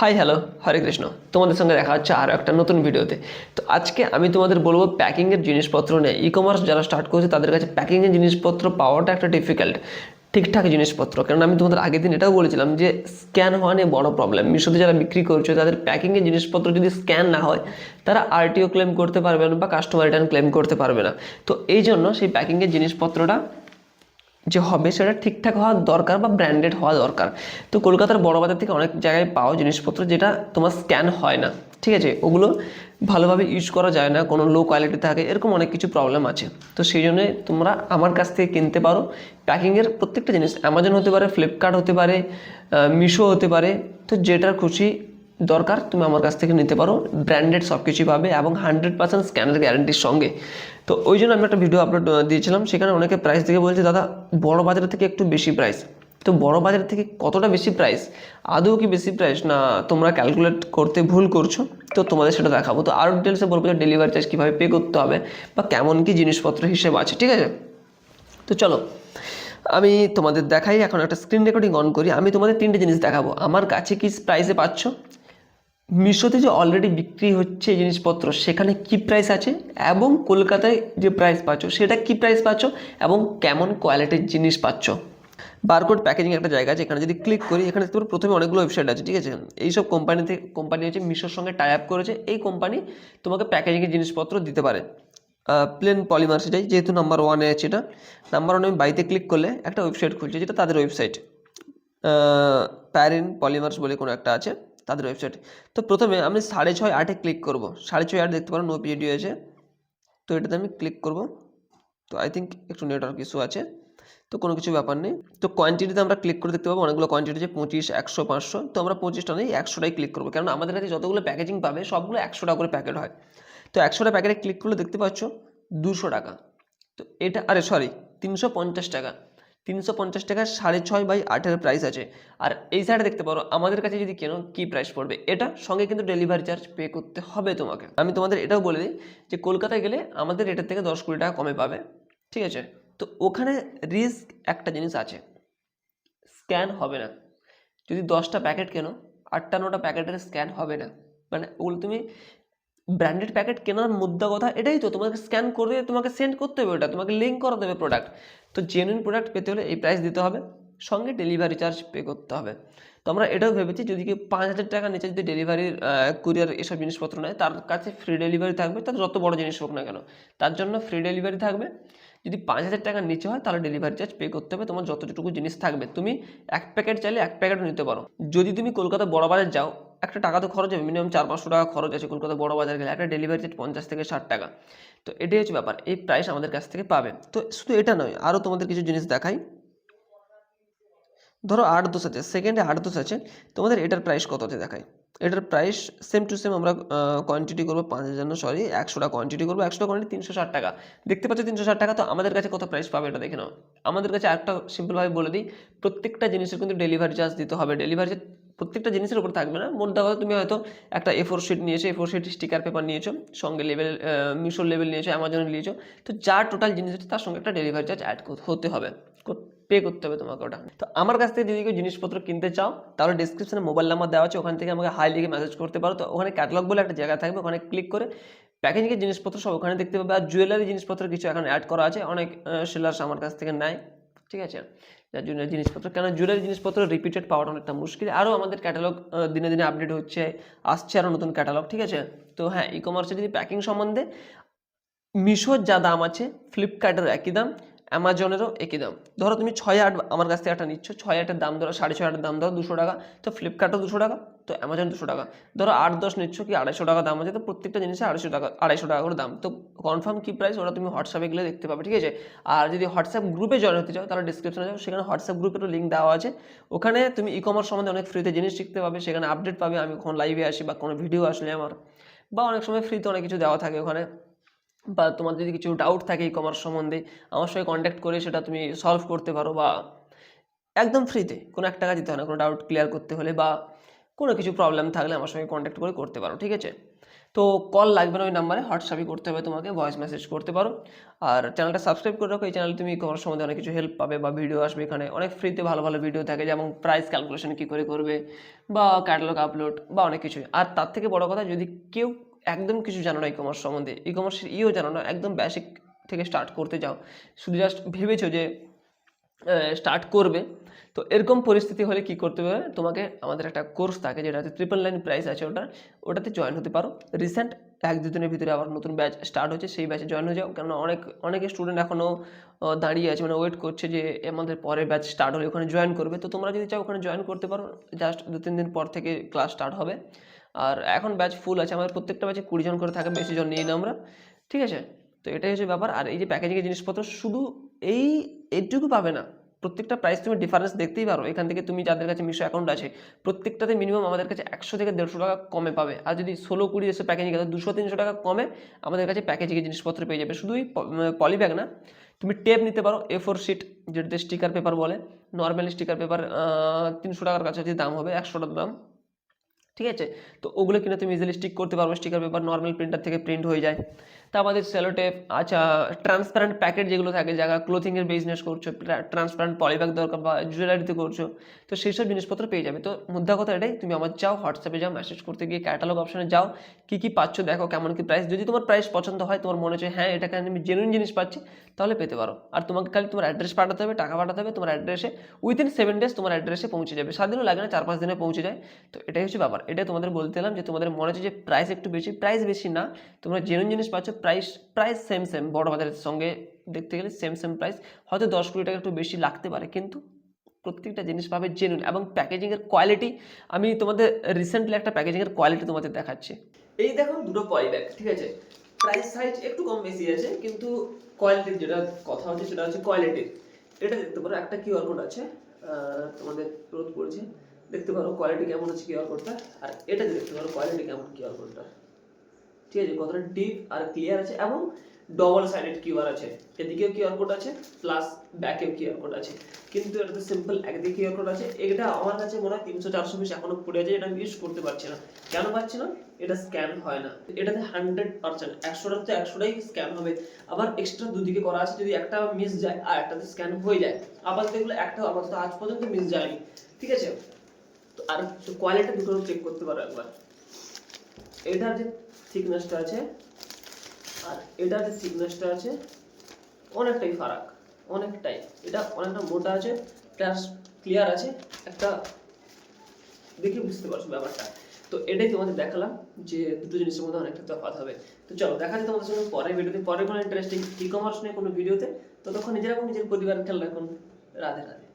Hi hello হরে কৃষ্ণ তোমাদের সঙ্গে দেখা হচ্ছে আরও একটা নতুন ভিডিওতে। তো আজকে আমি তোমাদের বলব প্যাকিংয়ের জিনিসপত্র নিয়ে। ই কমার্স যারা স্টার্ট করছে, তাদের কাছে প্যাকিংয়ের জিনিসপত্র পাওয়াটা একটা ডিফিকাল্ট ঠিকঠাক জিনিসপত্র। কারণ আমি তোমাদের আগের দিন এটাও বলেছিলাম যে স্ক্যান হওয়া নিয়ে বড় প্রবলেম মিশোতে যারা বিক্রি করছে, তাদের প্যাকিংয়ের জিনিসপত্র যদি স্ক্যান না হয়, তারা আরটিও ক্লেম করতে পারবে না বা কাস্টমার রিটার্ন ক্লেম করতে পারবে না। তো এই জন্য সেই প্যাকিংয়ের জিনিসপত্রটা যে হবে সেটা ঠিকঠাক হওয়া দরকার বা ব্র্যান্ডেড হওয়া দরকার। তো কলকাতার বড় বাজার থেকে অনেক জায়গায় পাওয়া জিনিসপত্র যেটা তোমার স্ক্যান হয় না। ঠিক আছে? ওগুলো ভালোভাবে ইউজ করা যায় না, কোনো লো কোয়ালিটি থাকে, এরকম অনেক কিছু প্রবলেম আছে। তো সেই জন্য তোমরা আমার কাছ থেকে কিনতে পারো। প্যাকিংয়ের প্রত্যেকটা জিনিস অ্যামাজন হতে পারে ফ্লিপকার্ট হতে পারে মিশো হতে পারে। তো যেটার খুশি দরকার, তুমি আমার কাছ থেকে নিতে পারো ব্র্যান্ডেড সব কিছুই পাবে এবং হান্ড্রেড পার্সেন্ট স্ক্যানের গ্যারান্টির সঙ্গে। তো ওই জন্য আমি একটা ভিডিও আপলোড দিয়েছিলাম, সেখানে অনেকে প্রাইস দেখে বলছে, দাদা, বড় বাজারের থেকে একটু বেশি প্রাইস তো বড় বাজার থেকে কতটা বেশি প্রাইস আদৌ কি বেশি প্রাইস না, তোমরা ক্যালকুলেট করতে ভুল করছ, তো তোমাদের সেটা দেখাবো। তো আরও ডিটেলসে বলব যে ডেলিভারি চার্জ কীভাবে পে করতে হবে বা কেমন কি জিনিসপত্র হিসেব আছে, ঠিক আছে? তো চলো, আমি তোমাদের দেখাই, এখন একটা স্ক্রিন রেকর্ডিং অন করি। আমি তোমাদের তিনটে জিনিস দেখাবো। আমার কাছে কি প্রাইসে পাচ্ছ? মিশোতে যে অলরেডি বিক্রি হচ্ছে জিনিসপত্র, সেখানে কি প্রাইস আছে? এবং কলকাতায় যে প্রাইস পাচ্ছ, সেটা কি প্রাইস পাচ্ছ? এবং কেমন কোয়ালিটির জিনিস পাচ্ছ? বারকোড প্যাকেজিং একটা জায়গা আছে, এখানে যদি ক্লিক করি, এখানে পারো প্রথমে অনেকগুলো ওয়েবসাইট আছে, ঠিক আছে? এইসব কোম্পানি থেকে কোম্পানি হচ্ছে মিশোর সঙ্গে টাই আপ করেছে। এই কোম্পানি তোমাকে প্যাকেজিংয়ের জিনিসপত্র দিতে পারে। প্লেন পলিমার্সে যাই যেহেতু নাম্বার ওয়ানে আছে এটা। নাম্বার ওয়ানে আমি বাইতে ক্লিক করলে একটা ওয়েবসাইট খুলছে, যেটা তাদের ওয়েবসাইট প্যারিন পলিমার্স বলে কোনো একটা আছে। তাদের ওয়েবসাইট তো প্রথমে আমি সাড়ে ছয় আটে ক্লিক করব। সাড়ে ছয় আট দেখতে পারো নো পিএডি আছে তো এটাতে আমি ক্লিক করব। তো আই থিঙ্ক একটু নেটওয়ার্ক ইস্যু আছে। তো কোনো কিছু ব্যাপার নেই। তো কোয়ান্টিটিতে আমরা ক্লিক করে দেখতে পাবো, অনেকগুলো কোয়ান্টিটি আছে, পঁচিশ, একশো, পাঁচশো। তো আমরা পঁচিশটা নেই, একশোটাই ক্লিক করব। কারণ আমাদের কাছে যতগুলো প্যাকেজিং পাবে, সবগুলো একশো টাকা করে প্যাকেট হয়। তো একশোটা প্যাকেটে ক্লিক করলে দেখতে পাচ্ছ, দুশো টাকা। তো এটা, আরে সরি তিনশো পঞ্চাশ টাকা। তিনশো পঞ্চাশ টাকা সাড়ে ছয় বাই আটের প্রাইস আছে। আর এই সাইডে দেখতে পারো, আমাদের কাছে যদি কেন কি প্রাইস পড়বে? এটা সঙ্গে কিন্তু ডেলিভারি চার্জ পে করতে হবে তোমাকে। আমি তোমাদের এটাও বলে দিই যে কলকাতায় গেলে আমাদের এটার থেকে দশ কুড়ি টাকা কমে পাবে। ঠিক আছে? তো ওখানে রিস্ক একটা জিনিস আছে। স্ক্যান হবে না। যদি দশটা প্যাকেট কেনো আটটা নটা প্যাকেটের স্ক্যান হবে না। মানে ওগুলো তুমি ব্র্যান্ডেড প্যাকেট কেনার মুদ্রা কথা এটাই তো, তোমাকে স্ক্যান করে দিয়ে তোমাকে সেন্ড করতে হবে ওটা, তোমাকে লিঙ্ক করা দেবে প্রোডাক্ট তো জেনুইন প্রোডাক্ট পেতে হলে এই প্রাইস দিতে হবে, সঙ্গে ডেলিভারি চার্জ পে করতে হবে। তো আমরা এটাও ভেবেছি, যদি কেউ পাঁচ হাজার টাকা নিচে যদি ডেলিভারির কুরিয়ার এসব জিনিসপত্র নেয়, তার কাছে ফ্রি ডেলিভারি থাকবে, তার যত বড় জিনিস হোক না কেন, তার জন্য ফ্রি ডেলিভারি থাকবে। যদি পাঁচ হাজার টাকার নিচে হয়, তাহলে ডেলিভারি চার্জ পে করতে হবে, তোমার যতটুকু জিনিস থাকবে। তুমি এক প্যাকেট চাইলে এক প্যাকেটও নিতে পারো। যদি তুমি কলকাতা বড় বাজার যাও একটা টাকা তো খরচ হবে মিনিমাম চার পাঁচশো টাকা খরচ আছে কলকাতা বড় বাজার গেলে, একটা ডেলিভারি চার্জ পঞ্চাশ থেকে ষাট টাকা। তো এটাই হচ্ছে ব্যাপার, এই প্রাইস আমাদের কাছ থেকে পাবে। তো শুধু এটা নয় আরও তোমাদের কিছু জিনিস দেখাই। ধরো আট দোষ আছে সেকেন্ডে আট দোষ আছে, তোমাদের এটার প্রাইস কততে দেখায় এটার প্রাইস সেম টু সেম আমরা কোয়ান্টিটি করব পাঁচ হাজার সরি একশোটা কোয়ান্টিটি করব একশোটা কোয়ান্টিটি তিনশো ষাট টাকা। দেখতে পাচ্ছ তিনশো ষাট টাকা, তো আমাদের কাছে কত প্রাইস পাবে এটা দেখে নাও। আমাদের কাছে একটা সিম্পলভাবে বলে দিই, প্রত্যেকটা জিনিসের কিন্তু ডেলিভারি চার্জ দিতে হবে। ডেলিভারি চার্জ প্রত্যেকটা জিনিসের উপর থাকবে না। মোট কথা তুমি হয়তো একটা এ ফোর শিট নিয়েছো A four sheet sticker paper নিয়েছো, সঙ্গে লেভেল মিশোর লেভেল নিয়েছো অ্যামাজনে নিয়েছো। তো যা টোটাল জিনিস আছে তার সঙ্গে একটা ডেলিভারি চার্জ অ্যাড হতে হবে। পে করতে হবে তোমাকে ওটা। তো আমার কাছ থেকে যদি কেউ জিনিসপত্র কিনতে চাও, তাহলে ডিসক্রিপশনে মোবাইল নাম্বার দেওয়া আছে, ওখান থেকে আমাকে হাই লিখে মেসেজ করতে পারো। তো ওখানে ক্যাটালগ বলে একটা জায়গা থাকবে, ওখানে ক্লিক করে প্যাকেজিংয়ের জিনিসপত্র সব ওখানে দেখতে পাবে। আর জুয়েলারি জিনিসপত্র কিছু এখন অ্যাড করা আছে, অনেক সেলার্স আমার কাছ থেকে নেয়, ঠিক আছে? যার জন্য জিনিসপত্র কেন জুয়েলারি জিনিসপত্র রিপিটেড পাওয়াটা অনেকটা মুশকিল। আরও আমাদের ক্যাটালগ দিনে দিনে আপডেট হচ্ছে, আসছে আরও নতুন ক্যাটালগ ঠিক আছে? তো হ্যাঁ ই কমার্সের যদি প্যাকিং সম্বন্ধে, মিশোর যা দাম আছে ফ্লিপকার্টের একই দাম অ্যামাজনেরও একই দাম। ধরো তুমি ছয় আট আমার কাছ থেকে একটা নিচ্ছ, ছয় আটের দাম ধরো, সাড়ে ছয় আটের দাম ধরো, দুশো টাকা। তো ফ্লিপকার্টও দুশো টাকা, তো অ্যামাজন দুশো টাকা। ধরো আট দশ নিচ্ছ কি, আড়াইশো টাকা দাম আছে, তো প্রত্যেকটা জিনিসে আড়াইশো টাকা আড়াইশো টাকা করে দাম। তো কনফার্ম কী প্রাইস ওটা তুমি হোয়াটসঅ্যাপে গেলে দেখতে পাবে, ঠিক আছে? আর যদি হোয়াটসঅ্যাপ গ্রুপে জয়েন হতে চাও, তাহলে ডিসক্রিপশনে যাও। সেখানে হোয়াটসঅ্যাপ গ্রুপেরও লিঙ্ক দেওয়া আছে। ওখানে তুমি ই কমার্স সম্বন্ধে অনেক ফ্রিতে জিনিস শিখতে পাবে, সেখানে আপডেট পাবে। আমি কখন লাইভে আসি বা কোনো ভিডিও আসলে আমার। বা অনেক সময় ফ্রিতে অনেক কিছু দেওয়া থাকে ওখানে। বা তোমার যদি কিছু ডাউট থাকে ই কমার্স সম্বন্ধে, আমার সঙ্গে কন্ট্যাক্ট করে সেটা তুমি সলভ করতে পারো বা একদম ফ্রিতে কোনো এক টাকা দিতে হয় না, কোনো ডাউট ক্লিয়ার করতে হলে বা কোনো কিছু প্রবলেম থাকলে আমার সঙ্গে কন্ট্যাক্ট করে করতে পারো, ঠিক আছে? তো কল লাগবে না ওই নাম্বারে হোয়াটসঅ্যাপই করতে হবে তোমাকে ভয়েস মেসেজ করতে পারো। আর চ্যানেলটা সাবস্ক্রাইব করে রাখো, এই চ্যানেলে তুমি কমার সম্বন্ধে অনেক কিছু হেল্প পাবে বা ভিডিও আসবে এখানে। অনেক ফ্রিতে ভালো ভালো ভিডিও থাকে, যেমন প্রাইস ক্যালকুলেশন কী করে করবে বা ক্যাটালগ আপলোড বা অনেক কিছুই। আর তার থেকে বড় কথা, যদি কেউ একদম কিছু জানো না ই কমার্স সম্বন্ধে। ই কমার্সের ইও জানো না? একদম বেসিক থেকে স্টার্ট করতে যাও। শুধু জাস্ট ভেবেছো যে স্টার্ট করবে। তো এরকম পরিস্থিতি হলে কি করতে হবে? তোমাকে আমাদের একটা কোর্স থাকে যেটা হচ্ছে ট্রিপল নাইন প্রাইস আছে ওটার। ওটাতে জয়েন হতে পারো। রিসেন্ট এক দুদিনের ভিতরে আবার নতুন ব্যাচ স্টার্ট হচ্ছে। সেই ব্যাচে জয়েন হয়ে যাও। কেননা অনেক অনেক স্টুডেন্ট এখনও দাঁড়িয়ে আছে। মানে ওয়েট করছে যে আমাদের পরের ব্যাচ স্টার্ট হলে ওখানে জয়েন করবে। তো তোমরা যদি চাও ওখানে জয়েন করতে পারো। জাস্ট দু তিন দিন পর থেকে ক্লাস স্টার্ট হবে। আর এখন ব্যাচ ফুল আছে। আমাদের প্রত্যেকটা ব্যাচে কুড়ি জন করে থাকে বেশি জন নিই না আমরা। ঠিক আছে? তো এটাই হচ্ছে ব্যাপার। আর এই যে প্যাকেজিংয়ের জিনিসপত্র, শুধু এই এইটুকু পাবে না। প্রত্যেকটা প্রাইস তুমি ডিফারেন্স দেখতেই পারো। এখান থেকে তুমি যাদের কাছে মিশো অ্যাকাউন্ট আছে, প্রত্যেকটাতে মিনিমাম আমাদের কাছে একশো থেকে দেড়শো টাকা কমে পাবে। আর যদি ষোলো কুড়ি এসে প্যাকেজিং আছে, দুশো তিনশো টাকা কমে আমাদের কাছে প্যাকেজিংয়ের জিনিসপত্র পেয়ে যাবে। শুধুই পলি ব্যাগ না, তুমি টেপ নিতে পারো এ ফোর শিট যেটাতে স্টিকার পেপার বলে নর্মাল স্টিকার পেপার তিনশো টাকার কাছাকাছি দাম হবে একশো দাম। ঠিক আছে? তো ওগুলো কিনে তুমি ইজিলি স্টিক করতে পারবে। স্টিকার পেপার নর্মাল প্রিন্টার থেকে প্রিন্ট হয়ে যায়। তা আমাদের সেলোটেপ আচ্ছা ট্রান্সপারেন্ট প্যাকেট যেগুলো থাকে, যারা ক্লোথিংয়ের বিজনেস করছ ট্রান্সপারেন্ট পলিব্যাগ দরকার বা জুয়েলারিতে করছ, তো সেই সব জিনিসপত্র পেয়ে যাবে। তো মুদ্রা কথা এটাই, তুমি আমার যাও হোয়াটসঅ্যাপে যাও মেসেজ করতে গিয়ে ক্যাটালগ অপশনে যাও, কী কী পাচ্ছ দেখো কেমন কি প্রাইস যদি তোমার প্রাইস পছন্দ হয়, তোমার মনে হচ্ছে হ্যাঁ এটাকে আমি জেনুইন জিনিস পাচ্ছি, তাহলে পেতে পারো। আর তোমাকে খালি তোমার অ্যাড্রেস পাঠাতে হবে, টাকা পাঠাতে হবে, তোমার অ্যাড্রেসে উইদিন সেভেন ডেজ তোমার অ্যাড্রেসে পৌঁছে যাবে। সাত দিনও লাগে না, চার পাঁচ দিনে পৌঁছে যায়। তো এটাই হচ্ছে ব্যাপার। এটা তোমাদের বলতে যে তোমাদের মনে হচ্ছে যে প্রাইস একটু বেশি প্রাইস বেশি না। তোমরা জেনুইন জিনিস পাচ্ছ প্রাইস প্রাইস সেম সেম বড় বাজারের সঙ্গে দেখতে গেলে সেম সেম প্রাইস হয়তো দশ কোটি টাকা একটু বেশি লাগতে পারে, কিন্তু প্রত্যেকটা জিনিস পাবে জেনুইন এবং প্যাকেজিংয়ের কোয়ালিটি আমি তোমাদের রিসেন্টলি একটা প্যাকেজিংয়ের কোয়ালিটি তোমাদের দেখাচ্ছি। এই দেখো দুটো পলি ব্যাগ ঠিক আছে? প্রাইস সাইজ একটু কম বেশি আছে, কিন্তু কোয়ালিটির যেটা কথা হচ্ছে সেটা হচ্ছে কোয়ালিটির এটা দেখতে পারো, একটা কিউআর কোড আছে তোমাদের রোধ পড়েছে দেখতে পারো কোয়ালিটি কেমন আছে কিউআর কোডটা আর এটা দেখতে পারো কোয়ালিটি কেমন কিউআর কোডটা ঠিক আছে, কতটা ডিপ আর ক্লিয়ার আছে এবং ডবল সাইডেড কিউআর আছে। এদিকেও কিউআর কোড আছে প্লাস ব্যাকেও কিউআর কোড আছে। কিন্তু এটাতে সিম্পল একদিকে কিউআর কোড আছে। এটা আমার কাছে মনে হয় তিনশো, চারশো পিস এখনও পড়ে আছে এটা আমি ইউজ করতে পারছি না। কেন পারছি না? এটা স্ক্যান হয় না। এটাতে হান্ড্রেড পার্সেন্ট একশোটার তো একশোটাই স্ক্যান হবে। আবার এক্সট্রা দুদিকে করা আছে, যদি একটা মিস যায়, আর একটাতে স্ক্যান হয়ে যায়। আবার দেখলে একটা আপাতত আজ পর্যন্ত মিস যায়নি। ঠিক আছে? তো আর কোয়ালিটি দুটো চেক করতে পারো একবার। এটার যে থিকনেসটা আছে, আর এটার যে থিকনেসটা আছে, অনেকটাই ফারাক, অনেকটাই। এটা অনেকটা মোটা আছে প্লাস ক্লিয়ার আছে, একটা দেখে বুঝতে পারছ ব্যাপারটা। তো এটাই তোমাদের দেখালাম যে দুটো জিনিসের মধ্যে অনেকটা তফাৎ হবে। তো চলো, দেখা যায় তোমাদের সঙ্গে পরের ভিডিওতে। পরে কোনো ইন্টারেস্টিং ই কমার্স নিয়ে কোনো ভিডিওতে। ততক্ষণ নিজেরা নিজের পরিবারের খেয়াল রাখুন। রাধে রাধে।